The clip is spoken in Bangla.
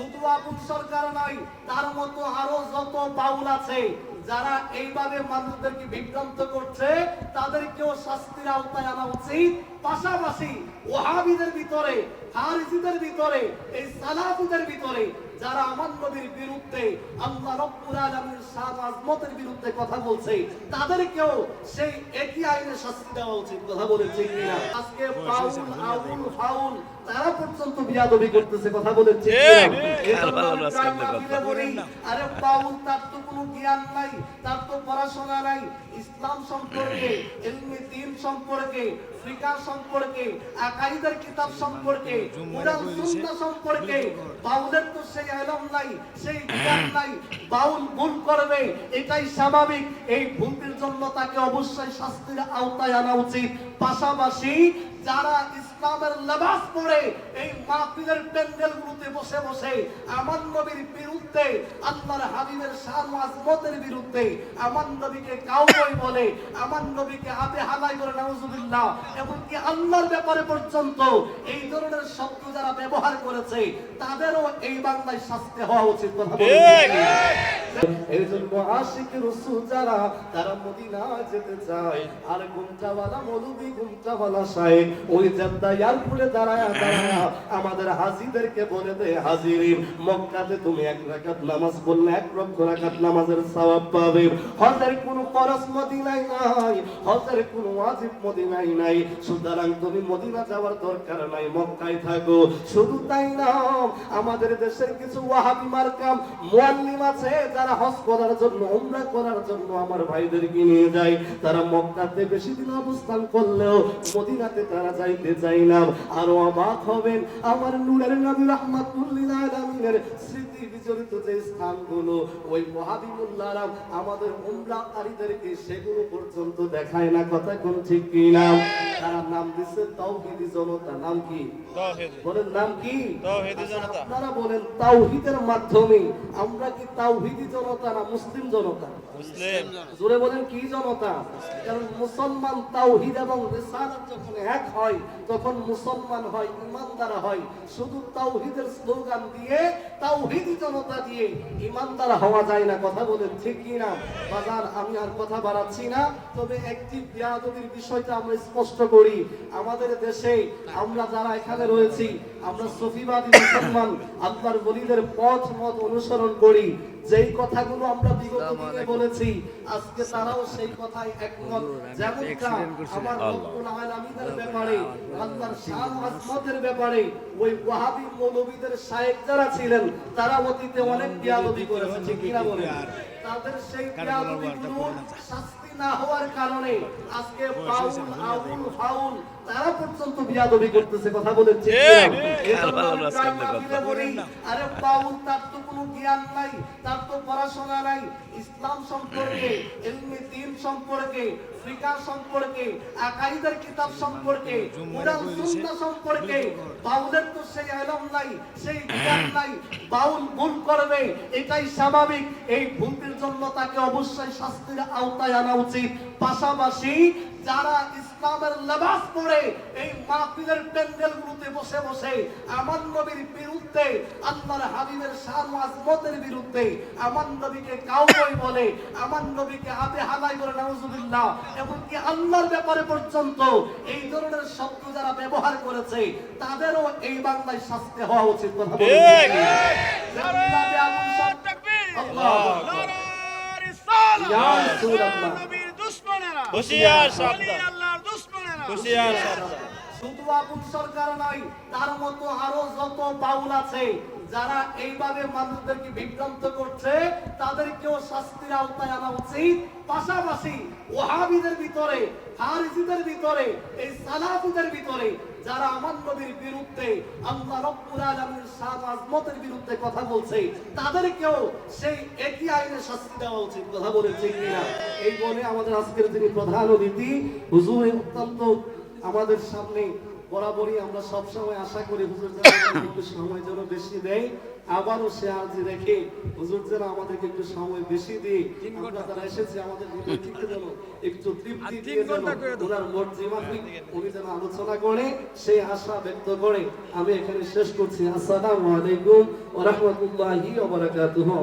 Jesús আবুল সরকার নয় তার মতো আরও যত বাউল আছে যারা এইভাবে মানুষদেরকে বিভ্রান্ত করছে তাদেরকেও শাস্তির আওতায় আনা উচিত। পাশাপাশি ওহাবিদের ভিতরে হারিজিদের ভিতরে এই সালাফিদের ভিতরে যারা আমার নবীর বিরুদ্ধে আল্লাহ রব্বুল আলামিনের শান আজমতের বিরুদ্ধে কথা বলছে তাদেরকেও সেই একই আইনে শাস্তি দেওয়া উচিত কথা বলেছে কিনা? আজকে পাউল আউল ফাউল তারা পর্যন্ত বিয়াদবি করতেছে কথা বলেছে ঠিক। এজন্য আমি আল্লাহ প্রায় আল্লাহ মাহফিলে বলি, আরে পাউল তার তো কোনো জ্ঞান নাই তার তো পড়াশোনা নাই। ইসলাম সম্পর্কে ইলমি দিন সম্পর্কে ফিকাহ সম্পর্কে আকাইদের কিতাব সম্পর্কে কোরআন সুন্নাহ সম্পর্কে বাউলের তো সেই ইলম নাই সেই জ্ঞান নাই। বাউল ভুল করবে এটাই স্বাভাবিক। এই ভুলের জন্য তাকে অবশ্যই শাস্তির আওতায় আনা উচিত। পাশাপাশি যারা ইসলামের লেবাস পরে এই মাহফিলের প্যান্ডেলগুলোতে বসে বসে আমার নবীর বিরুদ্ধে আল্লাহর হাবিবের ও আজমতের বিরুদ্ধে আমার নবীকে কাউবই বলে আমার নবীকে হাতে হালাই করে নাউজুবিল্লাহ। এমনকি আল্লাহর ব্যাপারে পর্যন্ত এই ধরনের শব্দ যারা ব্যবহার করেছে তাদেরও এই বাংলায় শাস্তি হওয়া উচিত কথা এই জন্য আশিক রসুল যারা তারা মদিনা যেতে চায়। আর গুমটাওয়ালা মৌলবি গুমটাওয়ালা সাহেব ওই জেদ্দা দাঁড়ায় দাঁড়ায় আমাদের হাজিদেরকে বলে দে মক্কাতে তুমি এক রাকাত নামাজ পড়লে, এক রাকাত নামাজের পাবে। হজের নাই, হজের ওয়াজিব নাই। সুতরাং তুমি মদিনা যাওয়ার দরকার নাই, মক্কায় থাকো। শুধু তাই না, আমাদের দেশের কিছু ওয়াহাবি মার্কাম মুআল্লিম আছে, যারা হজ করার জন্য, উমরা করার জন্য আমার ভাইদেরকে নিয়ে যায়। তারা মক্কাতে বেশি দিন অবস্থান করলেও মদিনাতে তারা যাইতে চাই না আরও অবাক হবেন। আমার নূরের নবী রাহমাতুল্লিল আলামিনের স্মৃতি বিজড়িত যে স্থানগুলো ওই মহাবিবুল্লাহ আমাদের উমরাকারীদেরকে সেগুলো পর্যন্ত দেখায় না। কথা কোন ঠিক কি না? তারা নাম দিচ্ছে তাওহীদি জনতা। নাম কি? বলেন নাম কি? তাওহীদি জনতা। আপনারা বলেন তাওহীদের মাধ্যমে আমরা কি তাওহীদি জনতা না মুসলিম জনতা? মুসলিম। জোরে বলেন কি জনতা? কারণ মুসলমান তাওহীদ এবং রিসালাত যখন এক হয় তখন মুসলমান হয়, ইমানদার হয়, শুধু তাওহীদের স্লোগান দিয়ে, তাওহীদি জনতা দিয়ে ইমানদার হওয়া যায় না, কথা বলেন ঠিক না? বাজার, আমি আর কথা বাড়াচ্ছি না, তবে একটি বিয়াদবির বিষয়টা আমরা স্পষ্ট করি। আমাদের দেশে আমরা যারা এখানে রয়েছি, আমরা সফিবাদী মুসলমান, আল্লাহর বলিদের পথ মত অনুসরণ করি। যেই কথাগুলো আমরা বিগত দিনে বলেছি আজকে তারাও সেই কথায় একমত। যেমনটা আমার রব্বুল আলামিনের ব্যাপারে আল্লাহর শান আজমতের ব্যাপারে ওই ওয়াহাবি মৌলবীদের শায়েখ যারা ছিলেন তারা অতীতে অনেক বিয়াদবি করেছে ঠিক কিনা বলে তাদের সেই বিয়াদবিগুলো শাস্তি না হওয়ার কারণে আজকে বাউল আউল ফাউল তারা বিয়াদবি করতেছে কথা বলেন ঠিক ঠিক। কিনা? এজন্য আল্লাহ আমি আল্লাহ প্রায় আল্লাহ মাহফিলে বলি, আরে বাউল তার তো কোনো জ্ঞান নাই তার তো পড়াশোনা নাই ইসলাম সম্পর্কে দিন সম্পর্কে ফিকাহ সম্পর্কে আকাইদের কিতাব সম্পর্কে কোরআন সুন্নাহ সম্পর্কে বাউলের তো সেই ইলম নাই সেই জ্ঞান নাই বাউল ভুল করবে এটাই স্বাভাবিক এই ভুলের জন্য তাকে অবশ্যই শাস্তির আওতায় আনা উচিত পাশাপাশি যারা ইসলামের লেবাস পরে এই মাহফিলের প্যান্ডেলগুলোতে বসে বসে আমার নবীর বিরুদ্ধে আল্লাহর হাবিবের ও আজমতের বিরুদ্ধে আমার নবীকে কাউবই বলে আমার নবীকে হাতে হালাই করে নাউজুবিল্লাহ। এমনকি আল্লাহর ব্যাপারে পর্যন্ত এই ধরনের শব্দ যারা ব্যবহার করেছে তাদেরও এই বাংলায় শাস্তি হওয়া উচিত কথা বলেন। ঠিক। যেমনিভাবে শুধু আবুল সরকার নয়, তার মতো আরও যত বাউল আছে, যারা এইভাবে মানুষদেরকে বিভ্রান্ত করছে, তাদেরকেও শাস্তির আওতায় আনা উচিত। পাশাপাশি ওহাবিদের ভিতরে, হারিজিদের ভিতরে, এই সালাফিদের ভিতরে যারা আমার নবীর বিরুদ্ধে আল্লাহ রব্বুল আলামিনের সাদ আজমতের বিরুদ্ধে কথা বলছে, তাদেরকেও সেই একই আইনে শাস্তি দেওয়া উচিত কথা বলেছে কিনা? এই বলে আমাদের আজকের তিনি প্রধান অতিথি, হুজুর অত্যন্ত আমাদের সামনে বরাবরই আমরা সবসময় আশা করি হুজুর যেন একটু সময় যেন বেশি দেয়। আবারও সে আজি রেখে হুজুর যেন আমাদেরকে একটু সময় বেশি দিয়ে আমরা যারা এসেছি আমাদের যেন একটু তৃপ্তি দিয়ে যেন ওনার মর্জি মাফিক উনি যেন আলোচনা করে সেই আশা ব্যক্ত করে আমি এখানে শেষ করছি। আসসালামু আলাইকুম ওয়া রাহমাতুল্লাহি ওয়া বারাকাতুহু।